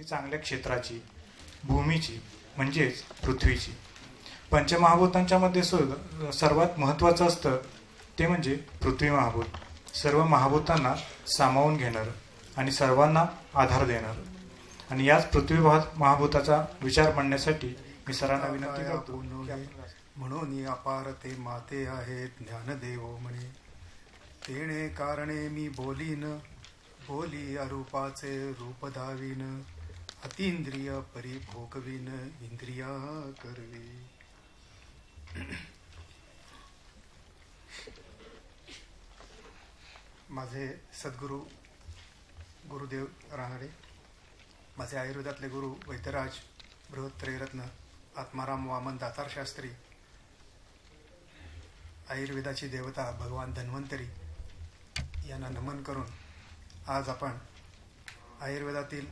ती चांगल्या क्षेत्राची भूमीची म्हणजेच पृथ्वीची. पंचमहाभूतांच्या मध्ये सुद्धा सर्वात महत्त्वाचं असतं ते म्हणजे पृथ्वी महाभूत. सर्व महाभूतांना सामावून घेणारं आणि सर्वांना आधार देणारं आणि याच पृथ्वी महा- महाभूताचा विचार मांडण्यासाठी मी सरांना विनंती करतो म्हणून अपार ते माते आहेत ज्ञानदेव म्हणे. तेणे कारणे मी बोलीन बोली अरूपाचे रूप दावीन. अतिंद्रिय परिभोगवीन इंद्रिया करवी। माझे सद्गुरू गुरुदेव रानडे माझे आयुर्वेदातले गुरु वैद्यराज बृहत्रयरत्न आत्माराम वामन दातार शास्त्री आयुर्वेदाची देवता भगवान धन्वंतरी यांना नमन करून आज आपण आयुर्वेदातील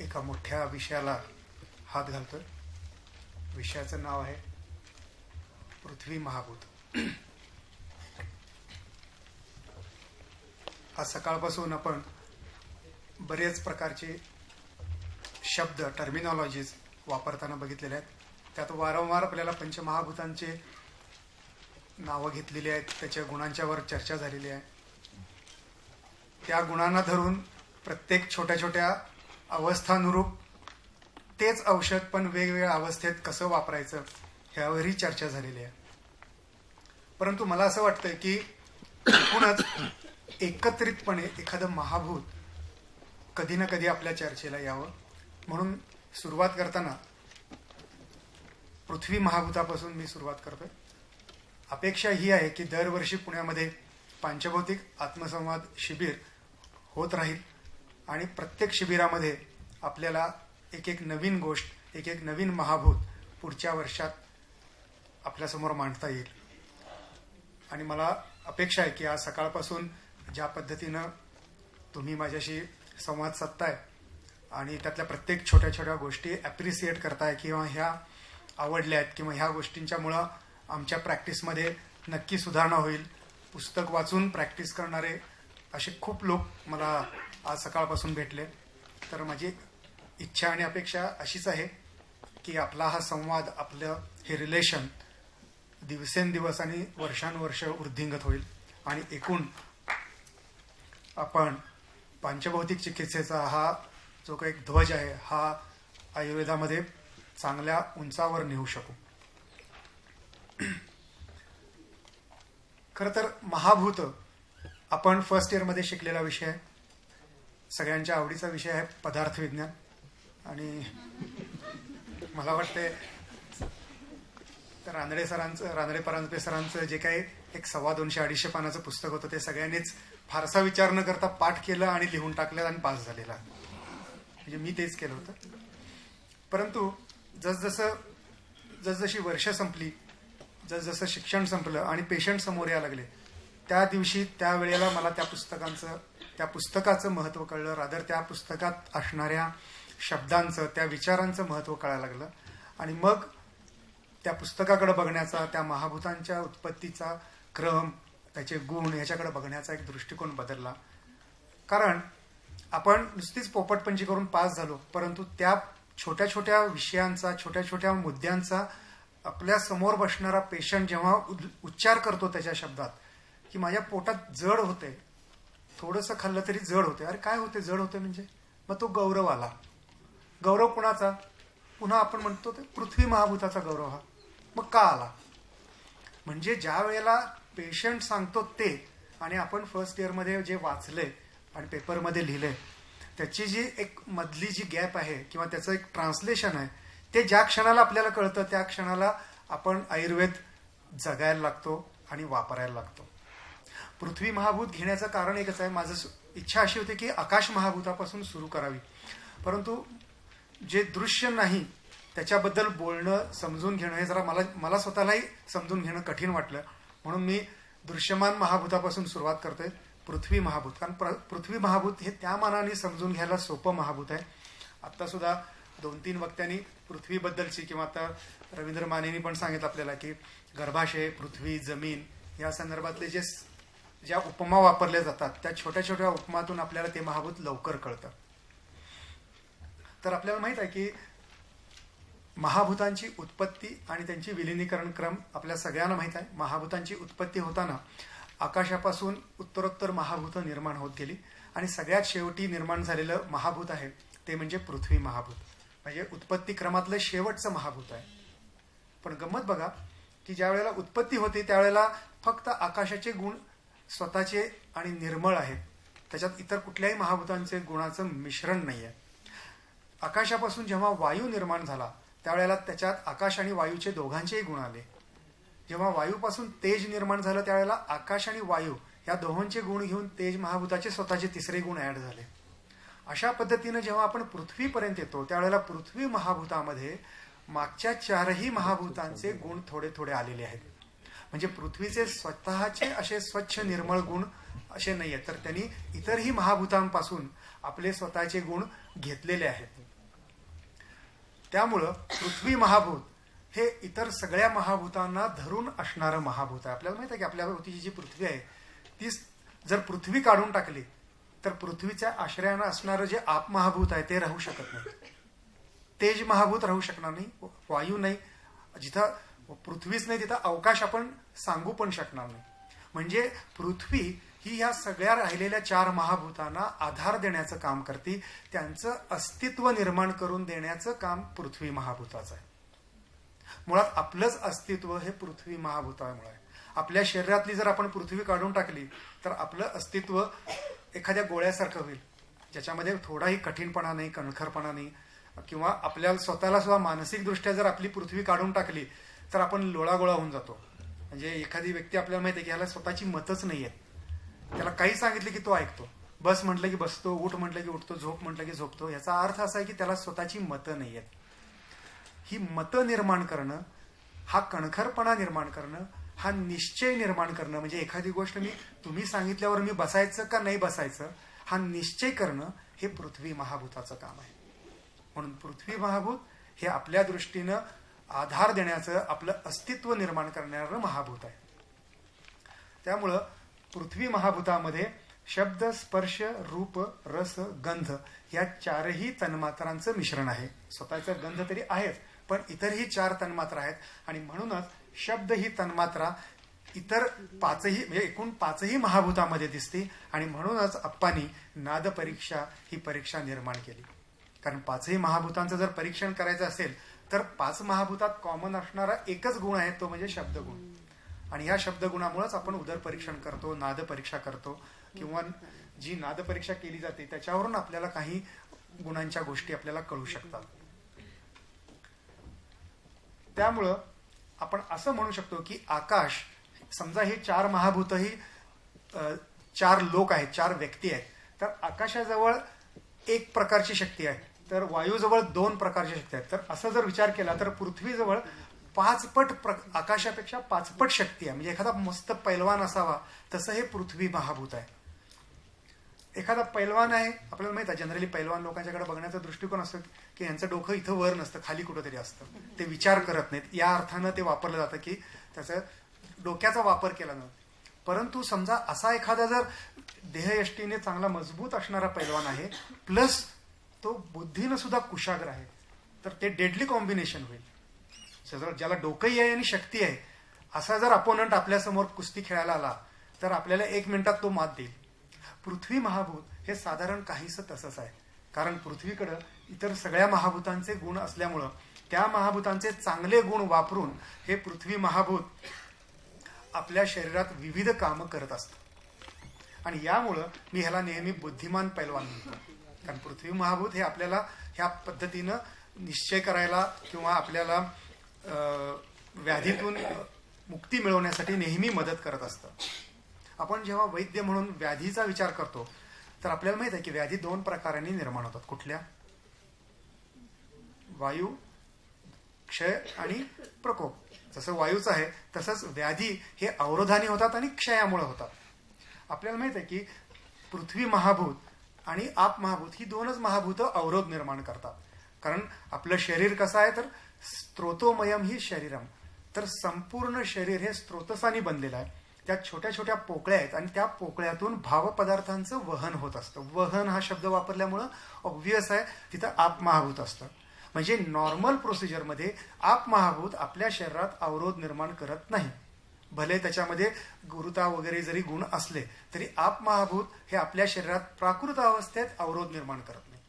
एका मोठ्या विषयाला हात घालतोय. विषयाचं नाव आहे पृथ्वी महाभूत. आज सकाळपासून आपण बरेच प्रकारचे शब्द टर्मिनॉलॉजीज वापरताना बघितलेले आहेत. त्यात वारंवार आपल्याला पंचमहाभूतांचे नावं घेतलेली आहेत. त्याच्या गुणांच्यावर चर्चा झालेली आहे. त्या गुणांना धरून प्रत्येक छोट्या छोट्या अवस्थानुरूप तेच औषध पण वेगवेगळ्या अवस्थेत कसं वापरायचं ह्यावरही चर्चा झालेली आहे. परंतु मला असं वाटतं की एकूणच एकत्रितपणे एखादं महाभूत कधी ना कधी आपल्या चर्चेला यावं. म्हणून सुरुवात करताना पृथ्वी महाभूतापासून मी सुरुवात करतोय. अपेक्षा ही आहे की दरवर्षी पुण्यामध्ये पांचभौतिक आत्मसंवाद शिबिर होत राहील. आणि प्रत्येक शिबिरामध्ये आपल्याला एक एक नवीन गोष्ट एक एक नवीन महाभूत पुढच्या वर्षात आपल्यासमोर मांडता येईल. आणि मला अपेक्षा आहे की आज सकाळपासून ज्या पद्धतीनं तुम्ही माझ्याशी संवाद साधताय आणि त्यातल्या प्रत्येक छोट्या छोट्या गोष्टी ॲप्रिसिएट करताय किंवा ह्या आवडल्या आहेत किंवा ह्या गोष्टींच्यामुळं आमच्या प्रॅक्टिसमध्ये नक्की सुधारणा होईल. पुस्तक वाचून प्रॅक्टिस करणारे असे खूप लोक मला आज सकाळपासून भेटले. तर माझी इच्छा आणि अपेक्षा अशीच आहे की आपला हा संवाद आपलं हे रिलेशन दिवसेंदिवस आणि वर्षानुवर्ष वृद्धिंगत होईल. आणि एकूण आपण पांचभौतिक चिकित्सेचा हा जो काही ध्वज आहे हा आयुर्वेदामध्ये चांगल्या उंचावर नेऊ शकू. खरं तर महाभूत आपण फर्स्ट इयरमध्ये शिकलेला विषय आहे. सगळ्यांच्या आवडीचा विषय आहे पदार्थ विज्ञान आणि मला वाटते तर रानडे सरांचं रानडे परांजपे सरांचं जे काही एक सव्वा दोनशे अडीचशे पानाचं पुस्तक होतं ते सगळ्यांनीच फारसा विचार न करता पाठ केलं आणि लिहून टाकलं आणि पास झालेला. म्हणजे मी तेच केलं होतं. परंतु जसजसं जसजशी वर्ष संपली जसजसं शिक्षण संपलं आणि पेशंट समोर यायला लागले त्या दिवशी त्या वेळेला मला त्या पुस्तकांचं त्या पुस्तकाचं महत्त्व कळलं. रादर त्या पुस्तकात असणाऱ्या शब्दांचं त्या विचारांचं महत्त्व कळायला लागलं. आणि मग त्या पुस्तकाकडे बघण्याचा त्या महाभूतांच्या उत्पत्तीचा क्रम त्याचे गुण ह्याच्याकडे बघण्याचा एक दृष्टिकोन बदलला. कारण आपण नुसतीच पोपटपंची करून पास झालो परंतु त्या छोट्या छोट्या विषयांचा छोट्या छोट्या मुद्द्यांचा आपल्यासमोर बसणारा पेशंट जेव्हा उद- उच्चार करतो त्याच्या शब्दात की माझ्या पोटात जड होते थोडंसं खाल्लं तरी जड होते अरे काय होते जड होते म्हणजे? मग तो गौरव आला. गौरव कुणाचा? पुन्हा आपण म्हणतो ते पृथ्वी महाभूताचा गौरव हा. मग का आला? म्हणजे ज्या वेळेला पेशंट सांगतो ते आणि आपण फर्स्ट इयरमध्ये जे वाचले आणि पेपरमध्ये लिहिले त्याची जी एक मधली जी गॅप आहे किंवा त्याचं एक ट्रान्सलेशन आहे ते ज्या क्षणाला आपल्याला कळतं त्या क्षणाला आपण आयुर्वेद जगायला लागतो आणि वापरायला लागतो. पृथ्वी महाभूत घेण्याचं कारण एकच आहे. माझं इच्छा अशी होती की आकाश महाभूतापासून सुरू करावी. परंतु जे दृश्य नाही त्याच्याबद्दल बोलणं समजून घेणं हे जरा मला मला स्वतःलाही समजून घेणं कठीण वाटलं. म्हणून मी दृश्यमान महाभूतापासून सुरुवात करतोय पृथ्वी महाभूत. कारण प्र- पृथ्वी महाभूत हे त्या मानाने समजून घ्यायला सोपं महाभूत आहे. आत्ता सुद्धा दोन तीन वक्त्यांनी पृथ्वीबद्दलची किंवा आता रवींद्र मानेनी पण सांगितलं आपल्याला की गर्भाशय पृथ्वी जमीन या संदर्भातले जे ज्या उपमा वापरल्या जातात त्या छोट्या छोट्या उपमातून आपल्याला ते महाभूत लवकर कळतं. तर आपल्याला माहीत आहे की महाभूतांची उत्पत्ती आणि त्यांची विलिनीकरण क्रम आपल्या सगळ्यांना माहीत आहे. महाभूतांची उत्पत्ती होताना आकाशापासून उत्तरोत्तर महाभूत निर्माण होत गेली आणि सगळ्यात शेवटी निर्माण झालेलं महाभूत आहे ते म्हणजे पृथ्वी महाभूत. म्हणजे उत्पत्ती क्रमातलं शेवटचं महाभूत आहे. पण गंमत बघा की ज्या वेळेला उत्पत्ती होते त्यावेळेला फक्त आकाशाचे गुण स्वतःचे आणि निर्मळ आहेत. त्याच्यात इतर कुठल्याही महाभूतांचे गुणाचं मिश्रण नाही आहे आकाशापासून जेव्हा वायू निर्माण झाला त्यावेळेला त्याच्यात आकाश आणि वायूचे दोघांचेही गुण आले. जेव्हा वायूपासून तेज निर्माण झालं त्यावेळेला आकाश आणि वायू या दोहोंचे गुण घेऊन तेज महाभूताचे स्वतःचे तिसरे गुण ऍड झाले. अशा पद्धतीनं जेव्हा आपण पृथ्वीपर्यंत येतो त्यावेळेला पृथ्वी महाभूतामध्ये मागच्या चारही महाभूतांचे गुण थोडे थोडे आलेले आहेत. म्हणजे पृथ्वीचे स्वतःचे असे स्वच्छ निर्मळ गुण असे नाही आहेत तर त्यांनी इतरही महाभूतांपासून आपले स्वतःचे गुण घेतलेले आहेत. त्यामुळं पृथ्वी महाभूत हे इतर सगळ्या महाभूतांना धरून असणारं महाभूत आहे. आपल्याला माहीत आहे की आपल्या भोवतीची जी पृथ्वी आहे ती जर पृथ्वी काढून टाकली तर पृथ्वीच्या आश्रयानं असणारं जे आप महाभूत आहे ते राहू शकत नाही. तेज महाभूत राहू शकणार नाही वायू नाही. जिथं पृथ्वीच नाही तिथं अवकाश आपण सांगू पण शकणार नाही. म्हणजे पृथ्वी ही ह्या सगळ्या राहिलेल्या चार महाभूतांना आधार देण्याचं काम करते त्यांचं अस्तित्व निर्माण करून देण्याचं काम पृथ्वी महाभूताचं आहे. मुळात आपलंच अस्तित्व हे पृथ्वी महाभूतामुळे आहे. आपल्या शरीरातली जर आपण पृथ्वी काढून टाकली तर आपलं अस्तित्व एखाद्या गोळ्यासारखं होईल. ज्याच्यामध्ये थोडाही कठीणपणा नाही कणखरपणा नाही किंवा आपल्याला स्वतःला सुद्धा मानसिकदृष्ट्या जर आपली पृथ्वी काढून टाकली तर आपण लोळागोळा होऊन जातो. म्हणजे एखादी व्यक्ती आपल्याला माहिती आहे की ह्याला स्वतःची मतच नाही आहेत त्याला काही सांगितलं की तो ऐकतो. बस म्हटलं की बसतो उठ म्हटलं की उठतो झोप म्हटलं की झोपतो. याचा अर्थ असा आहे की त्याला स्वतःची मतं नाही आहेत ही मतं निर्माण करणं हा कणखरपणा निर्माण करणं हा निश्चय निर्माण करणं म्हणजे एखादी गोष्ट मी तुम्ही सांगितल्यावर मी बसायचं का नाही बसायचं हा निश्चय करणं हे पृथ्वी महाभूताचं काम आहे. म्हणून पृथ्वी महाभूत हे आपल्या दृष्टीनं आधार देण्याचं आपलं अस्तित्व निर्माण करणारं महाभूत आहे. त्यामुळं पृथ्वी महाभूतामध्ये शब्द स्पर्श रूप रस गंध या चारही तन्मात्रांचं मिश्रण आहे. स्वतःचं गंध तरी आहेच पण इतरही चार तन्मात्रा आहेत आणि म्हणूनच शब्द ही तन्मात्रा इतर पाचही म्हणजे एकूण पाचही महाभूतामध्ये दिसते आणि म्हणूनच अप्पानी नाद परीक्षा ही परीक्षा निर्माण केली. कारण पाचही महाभूतांचं जर परीक्षण करायचं असेल तर पाच महाभूतात कॉमन असणारा एकच गुण आहे तो म्हणजे शब्दगुण. आणि ह्या शब्दगुणामुळेच आपण उदर परीक्षण करतो नाद परीक्षा करतो किंवा जी नाद परीक्षा केली जाते त्याच्यावरून आपल्याला काही गुणांच्या गोष्टी आपल्याला कळू शकतात. त्यामुळं आपण असं म्हणू शकतो की आकाश समजा हे चार महाभूतही चार लोक आहेत चार व्यक्ती आहेत तर आकाशाजवळ एक प्रकारची शक्ती आहे. तर वायूजवळ दोन प्रकारच्या शक्ती आहेत. तर असं जर विचार केला तर पृथ्वीजवळ पाचपट प्र आकाशापेक्षा पाचपट शक्ती आहे. म्हणजे एखादा मस्त पैलवान असावा तसं हे पृथ्वी महाभूत आहे. एखादा पैलवान आहे आपल्याला माहीत आहे जनरली पैलवान लोकांच्याकडे बघण्याचा दृष्टिकोन असतो की यांचं डोकं इथं वर नसतं खाली कुठंतरी असतं. ते विचार करत नाहीत. या अर्थानं ते वापरलं जातं की त्याचं डोक्याचा वापर केला जातो. परंतु समजा असा एखादा जर देहयष्टीने चांगला मजबूत असणारा पैलवान आहे प्लस तो बुद्धीनं सुद्धा कुशाग्र आहे. तर ते डेडली कॉम्बिनेशन होईल. ज्याला डोकंही आहे आणि शक्ती आहे असा जर अपोनंट आपल्यासमोर कुस्ती खेळायला आला तर आपल्याला एक मिनिटात तो मात देईल. पृथ्वी महाभूत हे साधारण काहीसं तसंच आहे. कारण पृथ्वीकडं इतर सगळ्या महाभूतांचे गुण असल्यामुळं त्या महाभूतांचे चांगले गुण वापरून हे पृथ्वी महाभूत आपल्या शरीरात विविध कामं करत असतं. आणि यामुळं मी ह्याला नेहमी बुद्धिमान पैलवान म्हणतो. कारण पृथ्वी महाभूत हे आपल्याला ह्या पद्धतीनं निश्चय करायला किंवा आपल्याला व्याधीतून मुक्ती मिळवण्यासाठी नेहमी मदत करत असतं. आपण जेव्हा वैद्य म्हणून व्याधीचा विचार करतो तर आपल्याला माहीत आहे की व्याधी दोन प्रकारांनी निर्माण होतात. कुठल्या? वायू क्षय आणि प्रकोप. जसं वायूचं आहे तसंच व्याधी हे अवरोधाने होतात आणि क्षयामुळे होतात. आपल्याला माहीत आहे की पृथ्वी महाभूत आणि आप महाभूत ही दोनच महाभूत अवरोध निर्माण करतात. कारण आपलं शरीर कसं आहे तर स्त्रोतोमयम ही शरीरम. तर संपूर्ण शरीर हे स्त्रोतसानी बनलेलं आहे. त्या छोट्या छोट्या पोकळ्या आहेत आणि त्या पोकळ्यातून भावपदार्थांचं वहन होत असतं. वहन हा शब्द वापरल्यामुळं ऑब्व्हियस आहे तिथं आप महाभूत असतं. म्हणजे नॉर्मल प्रोसिजरमध्ये आप महाभूत आपल्या शरीरात अवरोध निर्माण करत नाही. भले त्याच्यामध्ये गुरुता वगैरे जरी गुण असले तरी आप महाभूत हे आपल्या शरीरात प्राकृत अवस्थेत अवरोध निर्माण करत नाही.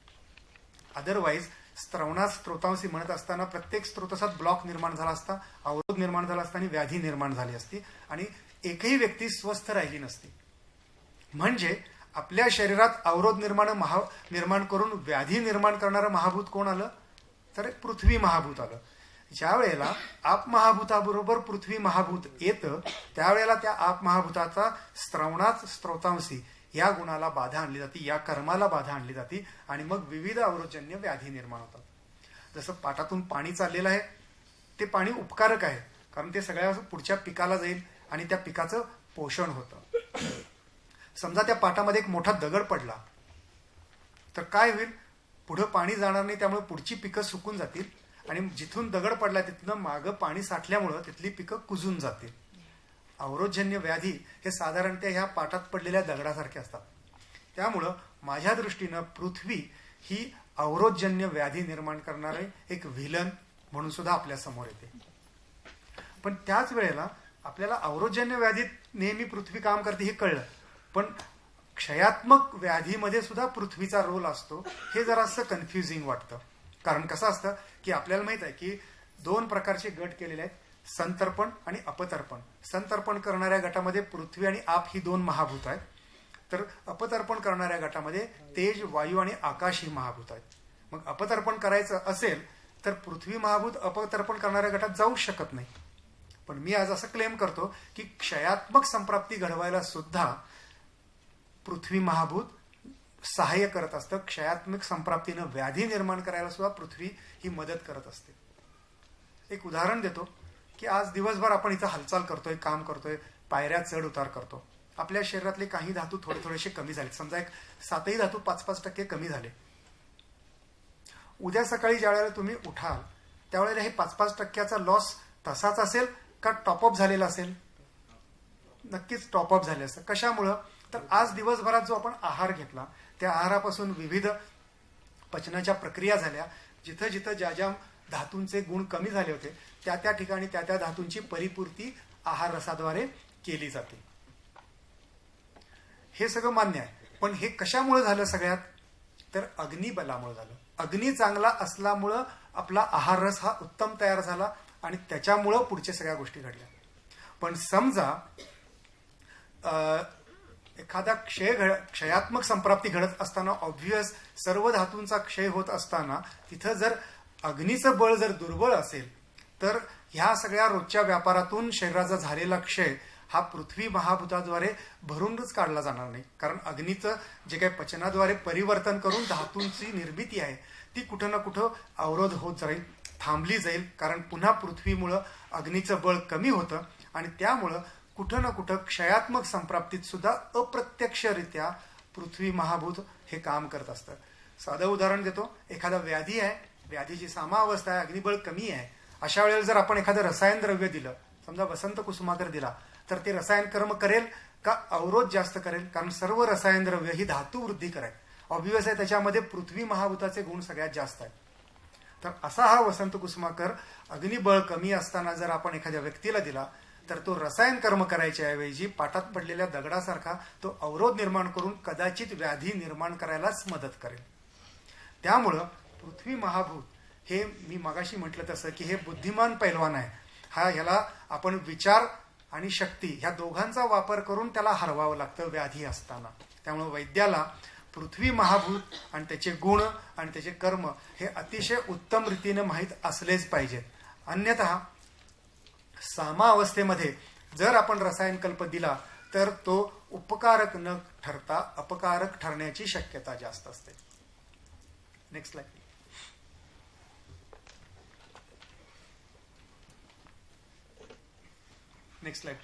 अदरवाईज स्त्रवणात स्त्रोतांशी म्हणत असताना प्रत्येक स्त्रोतासात ब्लॉक निर्माण झाला असता अवरोध निर्माण झाला असता आणि व्याधी निर्माण झाली असती आणि एकही व्यक्ती स्वस्थ राहिली नसती. म्हणजे आपल्या शरीरात अवरोध निर्माण महा निर्माण करून व्याधी निर्माण करणारं महाभूत कोण आलं? तर पृथ्वी महाभूत आलं. ज्या वेळेला पृथ्वी महाभूत येतं त्यावेळेला त्या आपमहाभूताचा स्त्रवणात स्त्रोतांशी या गुणाला बाधा आणली जाते या कर्माला बाधा आणली जाते आणि मग विविध अवरोजन्य व्याधी निर्माण होतात. जसं पाटातून पाणी चाललेलं आहे ते पाणी उपकारक आहे कारण ते सगळ्या पुढच्या पिकाला जाईल आणि त्या पिकाचं पोषण होतं. समजा त्या पाटामध्ये एक मोठा दगड पडला तर काय होईल? पुढं पाणी जाणार नाही त्यामुळे पुढची पिकं सुकून जातील. आणि जिथून दगड पडला तिथनं मागं पाणी साठल्यामुळं तिथली पिकं कुजून जातील. अवरोधजन्य व्याधी हे साधारणतः ह्या पाटात पडलेल्या दगडासारखे असतात. त्यामुळं माझ्या दृष्टीनं पृथ्वी ही अवरोधजन्य व्याधी निर्माण करणारे एक व्हिलन म्हणून सुद्धा आपल्यासमोर येते. पण त्याच वेळेला आपल्याला अवरोधजन्य व्याधीत नेहमी पृथ्वी काम करते हे कळलं. पण क्षयात्मक व्याधीमध्ये सुद्धा पृथ्वीचा रोल असतो हे जरासं कन्फ्युजिंग वाटतं. कारण कसं असतं की आपल्याला माहीत आहे की दोन प्रकारचे गट केलेले आहेत संतर्पण आणि अपतर्पण. संतर्पण करणाऱ्या गटामध्ये पृथ्वी आणि आप ही दोन महाभूत आहेत. तर अपतर्पण करणाऱ्या गटामध्ये तेज वायू आणि आकाश ही महाभूत आहेत. मग अपतर्पण करायचं असेल तर पृथ्वी महाभूत अपतर्पण करणाऱ्या गटात जाऊ शकत नाही. पण मी आज असं क्लेम करतो की क्षयात्मक संप्राप्ती घडवायला सुद्धा पृथ्वी महाभूत सहाय्य करत असतं. क्षयात्मक संप्राप्तीनं व्याधी निर्माण करायला सुद्धा पृथ्वी ही मदत करत असते. एक उदाहरण देतो की आज दिवसभर आपण इथं हालचाल करतोय काम करतोय पायऱ्या चढ उतार करतो. आपल्या शरीरातले काही धातू थोडे थोडेसे कमी झाले समजा एक सातही धातू पाच पाच टक्के कमी झाले. उद्या सकाळी ज्या वेळेला तुम्ही उठाल त्यावेळेला हे पाच पाच टक्क्याचा लॉस तसाच असेल का टॉपअप झालेला असेल? नक्कीच टॉपअप झाले असतं कशामुळं? तर आज दिवसभरात जो आपण आहार घेतला त्या आहारापासून विविध पचनाच्या प्रक्रिया झाल्या. जिथं जिथं ज्या ज्या धातूंचे गुण कमी झाले होते त्या त्या ठिकाणी त्या त्या धातूंची परिपूर्ती आहार रसाद्वारे केली जाते. हे सगळं मान्य आहे. पण हे कशामुळे झालं सगळ्यात? तर अग्निबलामुळे झालं. अग्नी चांगला असल्यामुळं आपला आहार रस हा उत्तम तयार झाला आणि त्याच्यामुळं पुढच्या सगळ्या गोष्टी घडल्या. पण समजा अं, एखादा क्षय घड क्षयात्मक संप्राप्ती घडत असताना ऑब्व्हियस सर्व धातूंचा क्षय होत असताना तिथं जर अग्नीचं बळ जर दुर्बळ असेल तर ह्या सगळ्या रोजच्या व्यापारातून शरीराचा झालेला क्षय हा पृथ्वी महाभूताद्वारे भरूनच काढला जाणार नाही. कारण अग्नीचं जे काही पचनाद्वारे परिवर्तन करून धातूंची निर्मिती आहे ती कुठं ना कुठं अवरोध होत जाईल थांबली जाईल. कारण पुन्हा पृथ्वीमुळं अग्नीचं बळ कमी होतं आणि त्यामुळं कुठं ना कुठं क्षयात्मक संप्राप्तीत सुद्धा अप्रत्यक्षरित्या पृथ्वी महाभूत हे काम करत असतं. साधं उदाहरण देतो. एखादा व्याधी आहे व्याधीची सामावस्था आहे अग्निबळ कमी आहे अशा वेळेला जर आपण एखादं रसायन द्रव्य दिलं समजा वसंत कुसुमाकर दिला तर ते रसायन कर्म करेल का अवरोध जास्त करेल? कारण सर्व रसायन द्रव्य ही धातू वृद्धी करेल. ऑब्विस आहे त्याच्यामध्ये पृथ्वी महाभूताचे गुण सगळ्यात जास्त आहेत. तर असा हा वसंत कुसुमाकर अग्निबळ कमी असताना जर आपण एखाद्या व्यक्तीला दिला तर तो रसायन कर्म करायच्या ऐवजी पाटात पडलेल्या दगडासारखा तो अवरोध निर्माण करून कदाचित व्याधी निर्माण करायलाच मदत करेल. त्यामुळं पृथ्वी महाभूत हे मी मगाशी म्हटलं तसं की हे बुद्धिमान पैलवान आहे. हा ह्याला आपण विचार आणि शक्ती ह्या दोघांचा वापर करून त्याला हरवावं लागतं व्याधी असताना. त्यामुळे वैद्याला पृथ्वी महाभूत आणि त्याचे गुण आणि त्याचे कर्म हे अतिशय उत्तम रीतीने माहीत असलेच पाहिजेत. अन्यथा सामा अवस्थेमध्ये जर आपण रसायन कल्प दिला तर तो उपकारक न ठरता अपकारक ठरण्याची शक्यता जास्त असते. नेक्स्ट लाईन नेक्स्ट लाइट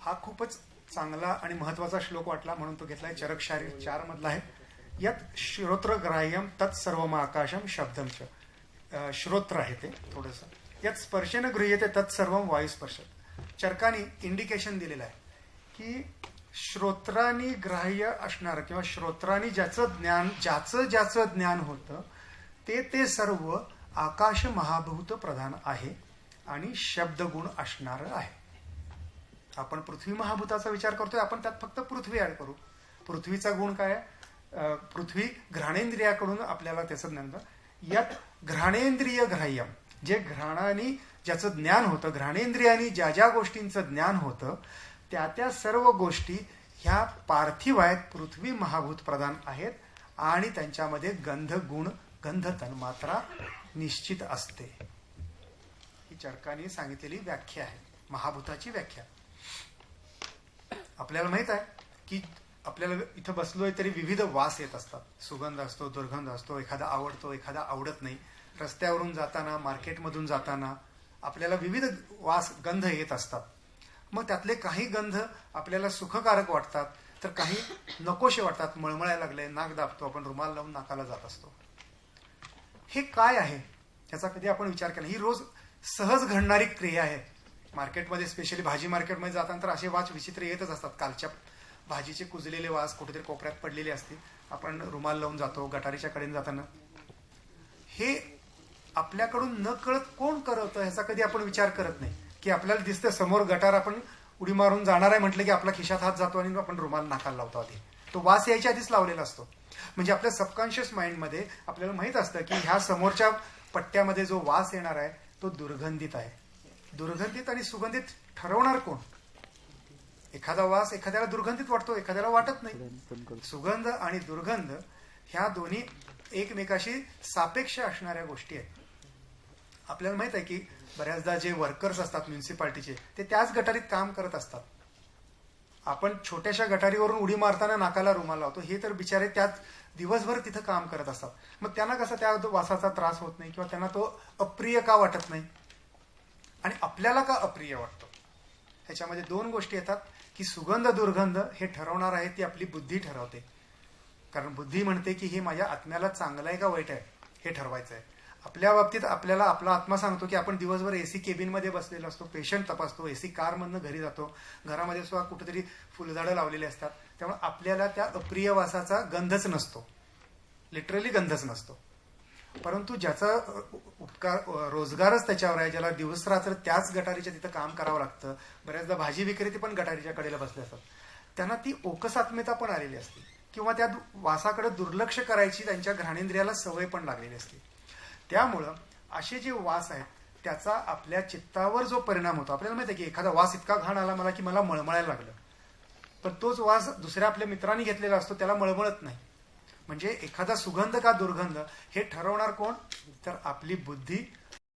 हा खूपच चांगला आणि महत्त्वाचा श्लोक वाटला म्हणून तो घेतलाय. चरक शारीर चार मधला आहे. यात श्रोत्रग्राह्यम तत्सर्वम आकाशम शब्दम च. श्रोत्र आहे ते थोडस. यात स्पर्शेनं गृह्यते तत्सर्व वायुस्पर्श चरकानी इंडिकेशन दिलेलं आहे की श्रोत्रांनी ग्राह्य असणारं किंवा श्रोत्रांनी ज्याचं ज्ञान ज्याचं ज्याचं ज्ञान होतं ते ते सर्व आकाश महाभूत प्रधान आहे आणि शब्दगुण असणार आहे. आपण पृथ्वी महाभूताचा विचार करतोय आपण त्यात फक्त पृथ्वी ऍड करू. पृथ्वीचा गुण काय पृथ्वी घ्राणेंद्रियाकडून आपल्याला त्याचं ज्ञान यात घ्राणेंद्रिय ग्राह्यम जे घ्राणाने ज्याचं ज्ञान होतं घ्राणेंद्रियाने ज्या ज्या गोष्टींचं ज्ञान होतं त्या त्या सर्व गोष्टी ह्या पार्थिव आहेत पृथ्वी महाभूत प्रधान आहेत आणि त्यांच्यामध्ये गंध गुण गंध तन्मात्रा निश्चित असते. ही चरकाने सांगितलेली व्याख्या आहे. महाभूताची व्याख्या. आपल्याला माहीत आहे की आपल्याला इथं बसलोय तरी विविध वास येत असतात. सुगंध असतो दुर्गंध असतो एखादा आवडतो एखादा आवडत नाही. रस्त्यावरून जाताना मार्केटमधून जाताना आपल्याला विविध वास गंध येत असतात. मग त्यातले काही गंध आपल्याला सुखकारक वाटतात तर काही नकोशे वाटतात. मळमळायला लागले नाक दाबतो आपण रुमाल लावून नाकाला जात असतो. हे काय आहे? त्याचा कधी आपण विचार केला ही रोज सहज घडणारी क्रिया आहे. मार्केटमध्ये स्पेशली भाजी मार्केटमध्ये जाताना तर असे वाच विचित्र येतच असतात. कालच्या भाजीचे कुजलेले वास कुठेतरी कोपऱ्यात पडलेले असतील आपण रुमाल लावून जातो गटारीच्या कडेने जाताना. हे आपल्याकडून न कळत कोण करतं ह्याचा कधी आपण विचार करत नाही. की आपल्याला दिसतं समोर गटार आपण उडी मारून जाणार आहे म्हटलं की आपला खिशात हात जातो आणि आपण रुमाल नाकाला लावतो आधी. तो वास यायच्या आधीच लावलेला असतो. म्हणजे आपल्या सबकॉन्शियस माइंडमध्ये आपल्याला माहीत असतं की ह्या समोरच्या पट्ट्यामध्ये जो वास येणार आहे तो दुर्गंधित आहे. दुर्गंधित आणि सुगंधित ठरवणार कोण? एखादा वास एखाद्याला दुर्गंधित वाटतो एखाद्याला वाटत नाही. सुगंध आणि दुर्गंध ह्या दोन्ही एकमेकाशी सापेक्ष असणाऱ्या गोष्टी आहेत. आपल्याला माहीत आहे की बऱ्याचदा जे वर्कर्स असतात म्युन्सिपाल्टीचे ते त्याच गटारीत काम करत असतात. आपण छोट्याशा गटारीवरून उडी मारताना नाकाला रुमाल लावतो हे तर बिचारे त्याच दिवसभर तिथं काम करत असतात. मग त्यांना कसं त्या वासाचा त्रास होत नाही किंवा त्यांना तो अप्रिय का वाटत नाही? आणि आपल्याला का अप्रिय वाटतो? ह्याच्यामध्ये दोन गोष्टी येतात. की सुगंध दुर्गंध हे ठरवणार आहे ती आपली बुद्धी ठरवते. कारण बुद्धी म्हणते की हे माझ्या आत्म्याला चांगलं आहे का वाईट आहे हे ठरवायचं आहे. आपल्या बाबतीत आपल्याला आपला आत्मा सांगतो की आपण दिवसभर एसी केबिनमध्ये बसलेलो असतो पेशंट तपासतो एसी कार मधनं घरी जातो घरामध्ये सुद्धा कुठेतरी फुलझाडं लावलेली असतात. त्यामुळे आपल्याला त्या अप्रिय वासाचा गंधच नसतो. लिटरली गंधच नसतो. परंतु ज्याचा उपकार रोजगारच त्याच्यावर आहे ज्याला दिवस रात्र त्याच गटारीच्या तिथं काम करावं लागतं. बऱ्याचदा भाजी विक्रेते पण गटारीच्या कडेला बसले असतात. त्यांना ती ओकसात्म्यता पण आलेली असते. किंवा त्या वासाकडे दुर्लक्ष करायची त्यांच्या घ्राणेंद्रियाला सवय पण लागलेली असते. त्यामुळं असे जे वास आहेत त्याचा आपल्या चित्तावर जो परिणाम होतो आपल्याला माहिती आहे की एखादा वास इतका घाण आला मला की मला मळमळायला लागलं. पण तोच वास दुसऱ्या आपल्या मित्रांनी घेतलेला असतो त्याला मळमळत नाही. म्हणजे एखादा सुगंध का दुर्गंध हे ठरवणार कोण? तर आपली बुद्धी